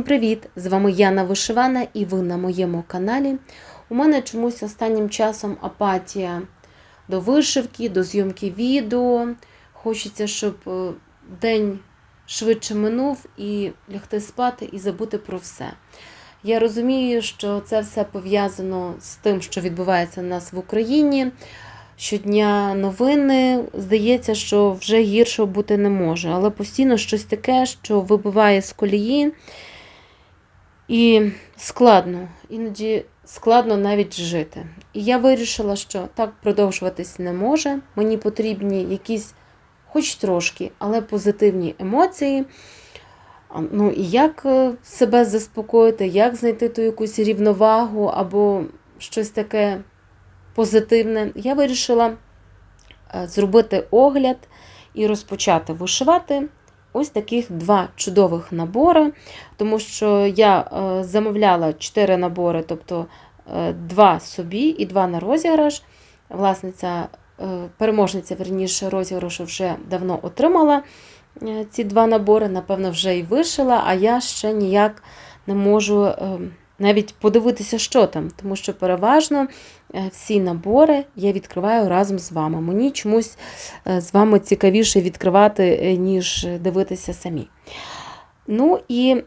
Всім привіт! З вами Яна Вишивана і ви на моєму каналі. У мене чомусь останнім часом апатія до вишивки, до зйомки відео. Хочеться, щоб е, день швидше минув і лягти спати і забути про все. Я розумію, що це все пов'язано з тим, що відбувається у нас в Україні. Щодня новини, здається, що вже гірше бути не може, але постійно щось таке, що вибиває з колії, і складно, іноді складно навіть жити. І я вирішила, що так продовжуватись не може. Мені потрібні якісь, хоч трошки, але позитивні емоції. Ну і як е, себе заспокоїти, як знайти ту якусь рівновагу або щось таке позитивне, я вирішила е, зробити огляд і розпочати вишивати ось таких два чудових набори, тому що я е, замовляла 4 набори, тобто е, два собі і два на розіграш. Власниця, е, переможниця верніше розіграшу вже давно отримала ці два набори, напевно, вже і вишила, а я ще ніяк не можу е, навіть подивитися, що там, тому що переважно е, всі набори я відкриваю разом з вами. Мені чомусь е, з вами цікавіше відкривати, е, ніж дивитися самі. Ну і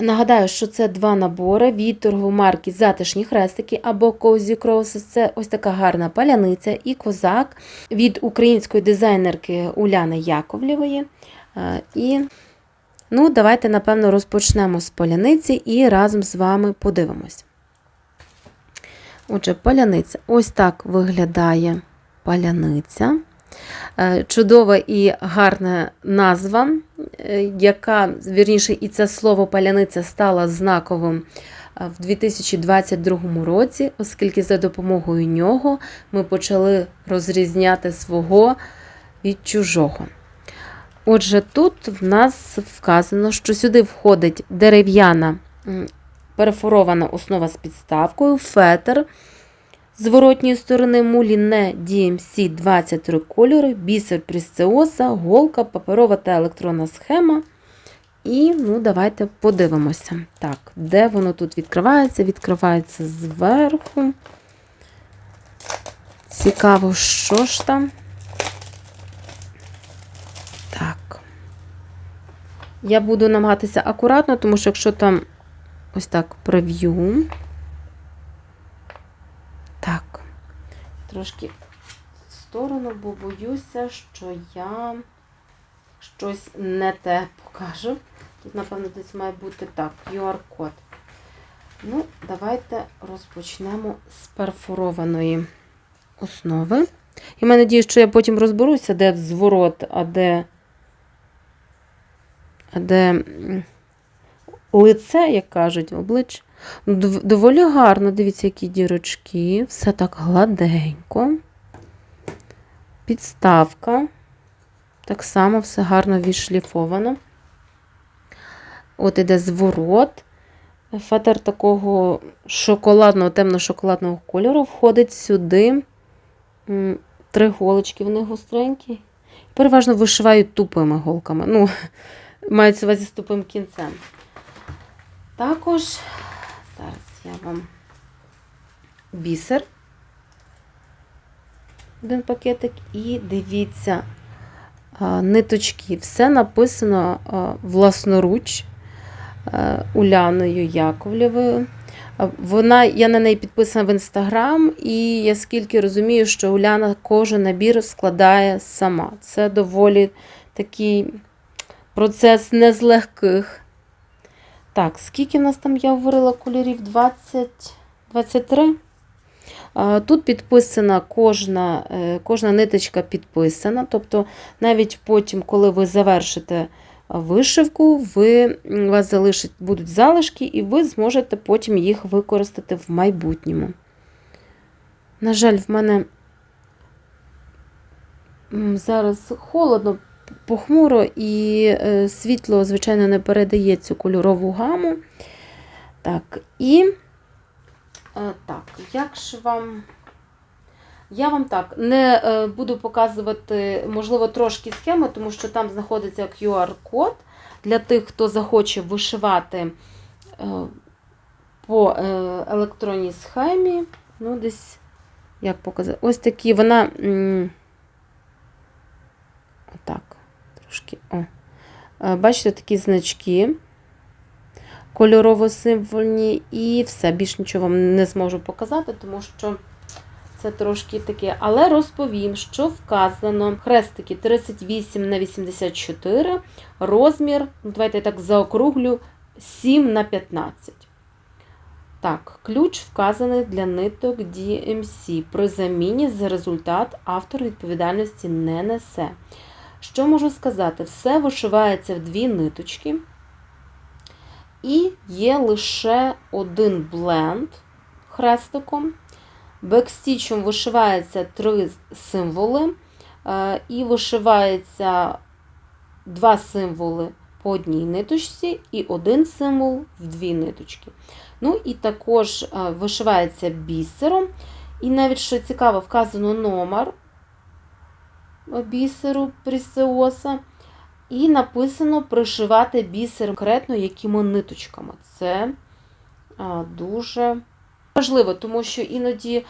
нагадаю, що це два набори від торгової марки Затишні хрестики або Cozy Crosses. Це ось така гарна паляниця і козак від української дизайнерки Уляни Яковлєвої. І Ну, давайте, напевно, розпочнемо з поляниці і разом з вами подивимось. Отже, паляниця. Ось так виглядає паляниця. Е, Чудова і гарна назва, е, яка, вірніше, і це слово паляниця стала знаковим е, в 2022 році, оскільки за допомогою нього ми почали розрізняти свого від чужого. Отже, тут в нас вказано, що сюди входить дерев'яна перфорована основа з підставкою, фетр з воротньої сторони муліне DMC 23 кольори, бісер прісцеоса, голка, паперова та електронна схема. І ну, давайте подивимося. Так, де воно тут відкривається? Відкривається зверху. Цікаво, що ж там. Так. Я буду намагатися акуратно, тому що якщо там ось так прев'ю. Так. Трошки в сторону, бо боюся, що я щось не те покажу. Тут, напевно, десь має бути так, QR-код. Ну, давайте розпочнемо з перфорованої основи. І мене надію, що я потім розберуся, де зворот, а де де лице, як кажуть, обличчя. Доволі гарно, дивіться, які дірочки, все так гладенько. Підставка. Так само все гарно відшліфовано. От іде зворот. Фетр такого шоколадного, темно-шоколадного кольору входить сюди. Три голочки, вони гостренькі. Переважно вишивають тупими голками. Ну, мається увазі з тупим кінцем. Також, зараз я вам бісер. Один пакетик. І дивіться, ниточки. Все написано власноруч Уляною Яковлєвою. Вона, я на неї підписана в інстаграм, і я скільки розумію, що Уляна кожен набір складає сама. Це доволі такий процес не з легких. Так, скільки нас там, я говорила, кольорів? 20, 23. Тут підписана кожна, е, кожна ниточка підписана. Тобто, навіть потім, коли ви завершите вишивку, ви, у вас залишить, будуть залишки, і ви зможете потім їх використати в майбутньому. На жаль, в мене зараз холодно, похмуро і е, світло, звичайно, не передає цю кольорову гаму. Так, і е, так, як ж вам. Я вам так не е, буду показувати, можливо, трошки схеми, тому що там знаходиться QR-код. для тих, хто захоче вишивати по електронній схемі. Ну, десь, як показати, ось такі вона. м, Отак, трошки. О. Е, Бачите, такі значки кольорово-символьні, і все, більш нічого вам не зможу показати, тому що це трошки таке. Але розповім, що вказано хрестики 38 на 84, розмір, ну, давайте я так заокруглю, 7 на 15. Так, ключ вказаний для ниток DMC. При заміні за результат автор відповідальності не несе. Що можу сказати? Все вишивається в дві ниточки. І є лише один бленд хрестиком. Бекстічем вишивається три символи, е, і вишивається два символи по одній ниточці і один символ в дві ниточки. Ну і також е, вишивається бісером. І навіть, що цікаво, вказано номер бісеру прісеоса. І написано пришивати бісер конкретно якими ниточками. Це дуже важливо, тому що іноді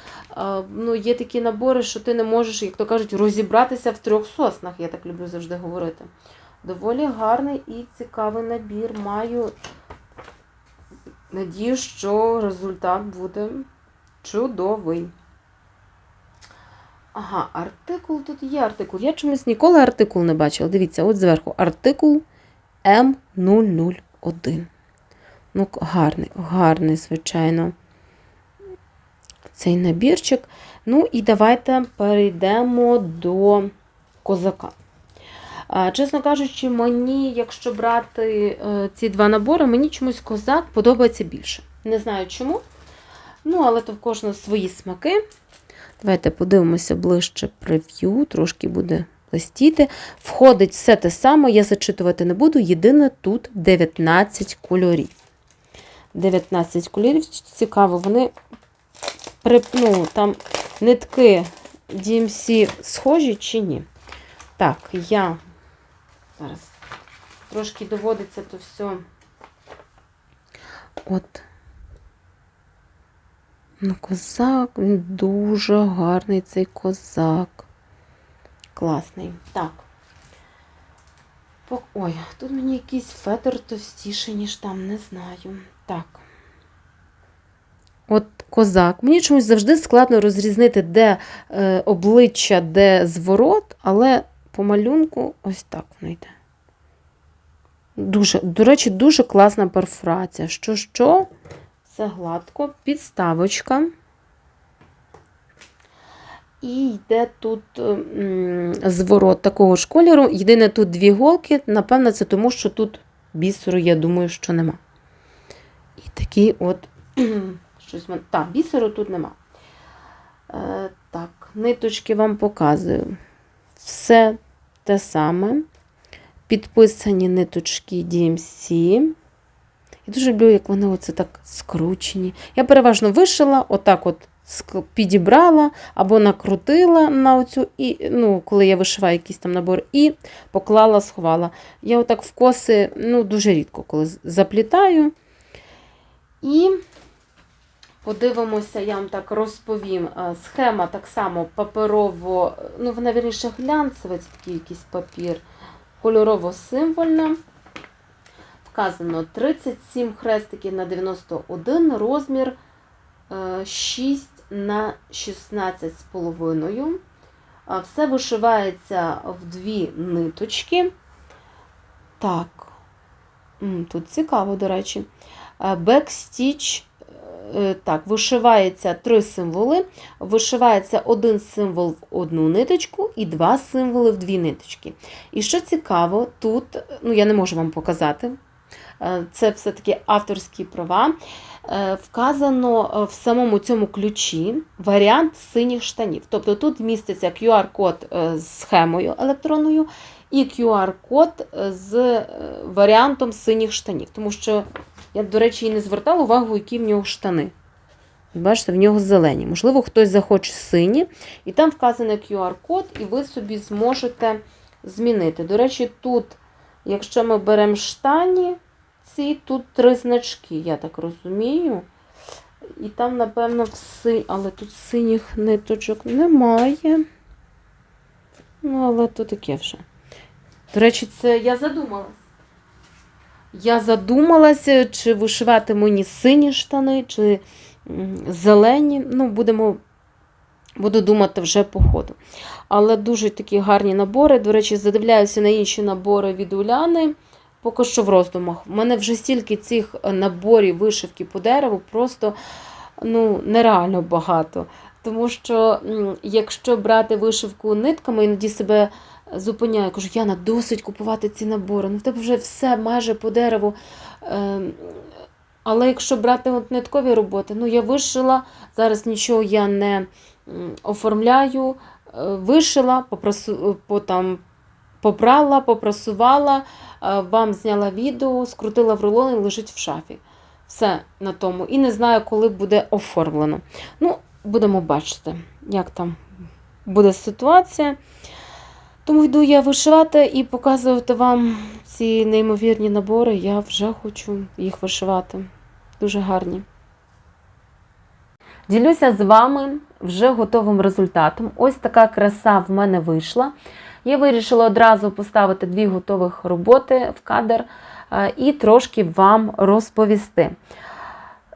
ну, є такі набори, що ти не можеш, як то кажуть, розібратися в трьох соснах, я так люблю завжди говорити. Доволі гарний і цікавий набір. Маю надію, що результат буде чудовий. Ага, артикул тут є артикул. Я чомусь ніколи артикул не бачила. Дивіться, от зверху артикул М001. Ну, гарний, гарний, звичайно, цей набірчик. Ну, і давайте перейдемо до козака. Чесно кажучи, мені, якщо брати е, ці два набори, мені чомусь козак подобається більше. Не знаю чому. Ну, але то в кожного свої смаки. Давайте подивимося ближче прев'ю, трошки буде блистіти. Входить все те саме, я зачитувати не буду. Єдине тут 19 кольорів. 19 кольорів, цікаво, вони ну, там нитки DMC схожі чи ні. Так, я зараз трошки доводиться то все. От. Ну, козак, він дуже гарний цей козак. Класний. Так. Ой, тут мені якийсь фетр товстіший, ніж там, не знаю. Так. От козак. Мені чомусь завжди складно розрізнити, де е, обличчя, де зворот, але по малюнку ось так воно йде. Дуже, до речі, дуже класна перфорація. Що, що? Все гладко, підставочка. І йде тут зворот такого ж кольору. Єдине тут дві голки. Напевно, це тому, що тут бісеру, я думаю, що нема. І такий от щось. в Так, бісеру тут нема. Е, так, ниточки вам показую. Все те саме. Підписані ниточки DMC. Я дуже люблю, як вони оце так скручені. Я переважно вишила, отак от підібрала або накрутила на оцю, і, ну, коли я вишиваю якийсь там набор, і поклала, сховала. Я отак в коси ну, дуже рідко коли заплітаю. І подивимося, я вам так розповім. Е, Схема так само паперово, ну, вона вірніше глянцевий, такий якийсь папір, кольорово-символьна. Вказано 37 хрестиків на 91, розмір е, 6 на 16 з половиною. Все вишивається в дві ниточки. Так, тут цікаво, до речі. Е, Бекстіч, е, так, вишивається три символи. Вишивається один символ в одну ниточку і два символи в дві ниточки. І що цікаво, тут, ну я не можу вам показати, е, це все-таки авторські права. Е, Вказано е, в самому цьому ключі варіант синіх штанів. Тобто тут міститься QR-код е, з схемою електронною і QR-код е, з е, варіантом синіх штанів. Тому що я, до речі, і не звертала увагу, які в нього штани. Бачите, в нього зелені. Можливо, хтось захоче сині, і там вказаний QR-код, і ви собі зможете змінити. До речі, тут Якщо ми беремо штані, ці тут три значки, я так розумію. І там, напевно, все, але тут синіх ниточок немає. Ну, але то таке вже. До речі, це я задумалась. Я задумалася, чи вишивати мені сині штани, чи зелені. Ну, будемо, буду думати вже по ходу. Але дуже такі гарні набори. До речі, задивляюся на інші набори від Уляни. Поки що в роздумах. У мене вже стільки цих е, наборів вишивки по дереву, просто ну, нереально багато. Тому що, якщо брати вишивку нитками, іноді себе зупиняю, кажу, Яна, досить купувати ці набори. Ну, в тебе вже все майже по дереву. Ем, Але якщо брати от ниткові роботи, ну я вишила, зараз нічого я не оформляю, е, вишила, попросу, по, там, попрала, попрасувала, е, вам зняла відео, скрутила в рулон і лежить в шафі. Все на тому. І не знаю, коли буде оформлено. Ну, будемо бачити, як там буде ситуація. Тому йду я вишивати і показувати вам ці неймовірні набори. Я вже хочу їх вишивати. Дуже гарні. Ділюся з вами вже готовим результатом. Ось така краса в мене вийшла. Я вирішила одразу поставити дві готових роботи в кадр е, і трошки вам розповісти.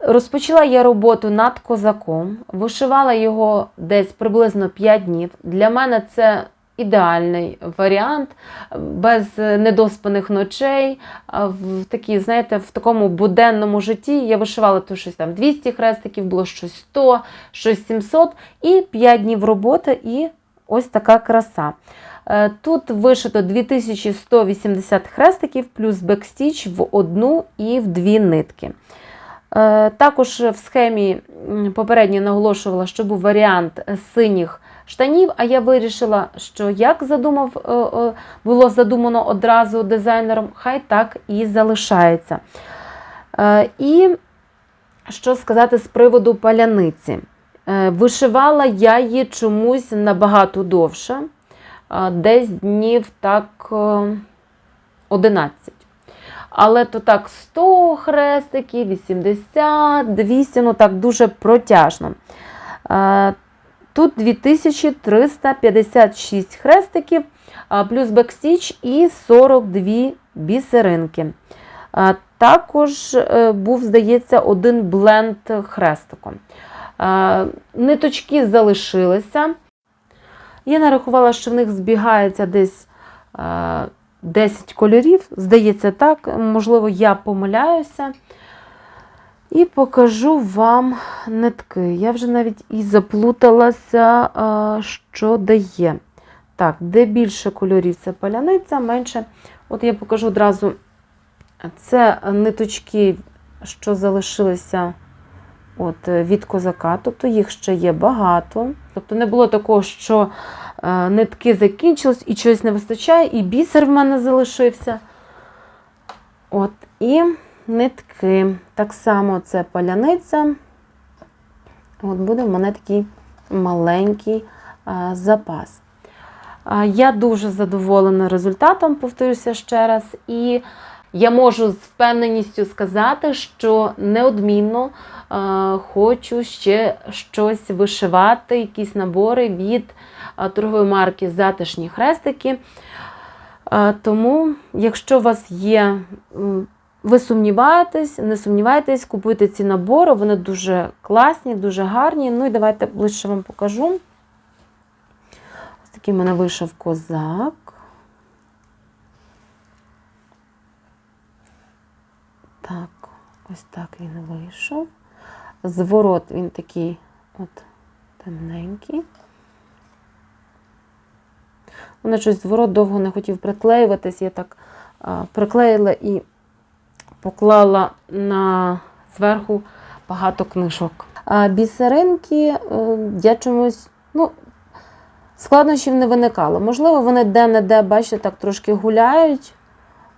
Розпочала я роботу над козаком, вишивала його десь приблизно 5 днів. Для мене це ідеальний варіант, без недоспаних ночей. В такі, знаєте, в такому буденному житті я вишивала то щось там 200 хрестиків, було щось 100, щось 700 і 5 днів роботи, і ось така краса. Е, Тут вишито 2180 хрестиків плюс бекстіч в одну і в дві нитки. Е, Також в схемі попередньо наголошувала, що був варіант синіх штанів, а я вирішила, що як задумав, е, е, було задумано одразу дизайнером, хай так і залишається. Е, І що сказати з приводу паляниці? Вишивала я її чомусь набагато довше, десь днів так е, 11. Але то так 100 хрестиків, 80, 200, ну так дуже протяжно. Тут 2356 хрестиків, плюс бекстіч і 42 бісеринки. Також е, був, здається, один бленд хрестиком. Ниточки залишилися. Я нарахувала, що в них збігається десь 10 кольорів. Здається, так, можливо, я помиляюся. І покажу вам нитки. Я вже навіть і заплуталася, що дає. Так, де більше кольорів це паляниця, менше. От я покажу одразу. Це ниточки, що залишилися от, від козака, тобто їх ще є багато. Тобто не було такого, що е, нитки закінчились і чогось не вистачає, і бісер в мене залишився. От, і нитки. Так само це паляниця. От буде в мене такий маленький а, запас. А, я дуже задоволена результатом, повторюся ще раз. І я можу з впевненістю сказати, що неодмінно а, хочу ще щось вишивати, якісь набори від а, торгової марки Затишні хрестики. А, Тому, якщо у вас є, ви сумніваєтесь, не сумнівайтесь, купуйте ці набори, вони дуже класні, дуже гарні. Ну і давайте ближче вам покажу. Ось такий в мене вийшов козак. Так, ось так він вийшов. Зворот він такий от темненький. Мене щось зворот довго не хотів приклеюватись. Я так приклеїла і поклала на зверху багато книжок. А бісеринки е, я чомусь, ну, складнощів не виникало. Можливо, вони де-не-де, бачите, так трошки гуляють,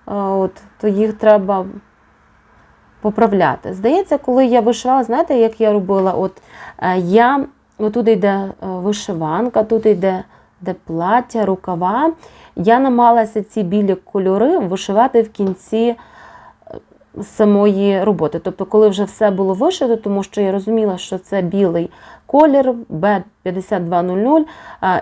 от, то їх треба поправляти. Здається, коли я вишивала, знаєте, як я робила? От е, я, отут йде е, вишиванка, тут йде де плаття, рукава. Я намагалася ці білі кольори вишивати в кінці самої роботи. Тобто, коли вже все було вишито, тому що я розуміла, що це білий колір B5200.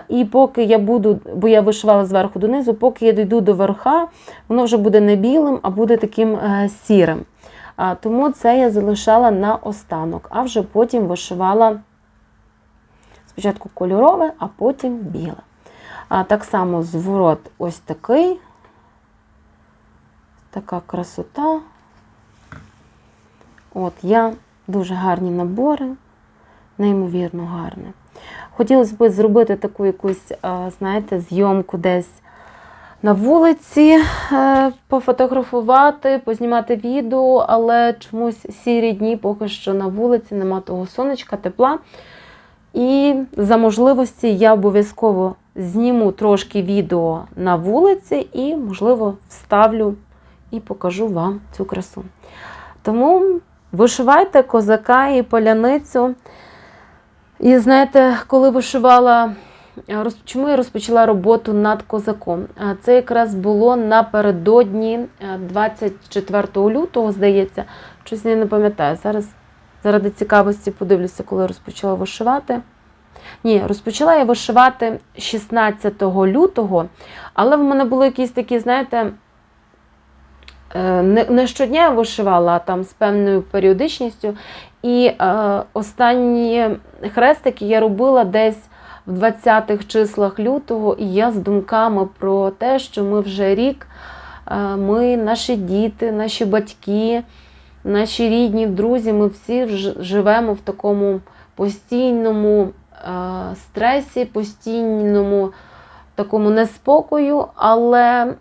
І поки я буду, бо я вишивала зверху донизу, поки я дійду до верха, воно вже буде не білим, а буде таким е, сірим. Тому це я залишала на останок, а вже потім вишивала спочатку кольорове, а потім біле. А, Так само зворот ось такий. Така красота. От, я дуже гарні набори, неймовірно гарне. Хотілося б зробити таку якусь, знаєте, зйомку десь на вулиці, е, пофотографувати, познімати відео, але чомусь сірі дні поки що на вулиці, нема того сонечка, тепла. І за можливості я обов'язково зніму трошки відео на вулиці і, можливо, вставлю і покажу вам цю красу. Тому вишивайте козака і поляницю. І знаєте, коли вишивала, чому я розпочала роботу над козаком? Це якраз було напередодні е, 24 лютого, здається, щось я не пам'ятаю. Зараз заради цікавості подивлюся, коли розпочала вишивати. Ні, розпочала я вишивати 16 лютого, але в мене були якісь такі, знаєте, не, не щодня я вишивала, а там з певною періодичністю. І е, останні хрестики я робила десь в 20-х числах лютого, і я з думками про те, що ми вже рік, е, ми, наші діти, наші батьки, наші рідні, друзі, ми всі живемо в такому постійному е, стресі, постійному такому неспокою, але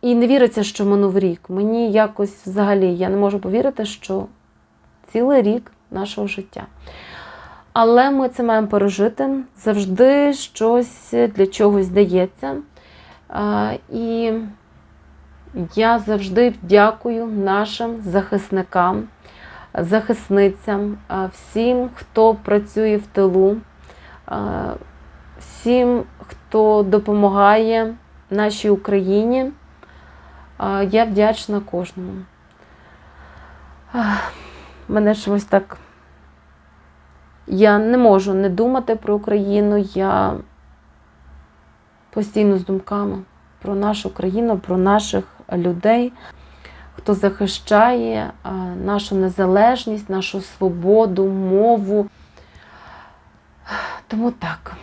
і не віриться, що минув рік. Мені якось взагалі я не можу повірити, що цілий рік нашого життя. Але ми це маємо пережити. Завжди щось для чогось дається. І я завжди дякую нашим захисникам, захисницям, всім, хто працює в тилу, всім, хто допомагає нашій Україні. Я вдячна кожному. Мене чомусь так. Я не можу не думати про Україну. Я постійно з думками про нашу країну, про наших людей, хто захищає нашу незалежність, нашу свободу, мову. Тому так.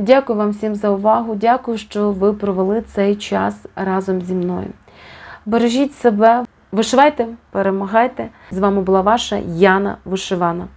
Дякую вам всім за увагу. Дякую, що ви провели цей час разом зі мною. Бережіть себе, вишивайте, перемагайте. З вами була ваша Яна Вишивана.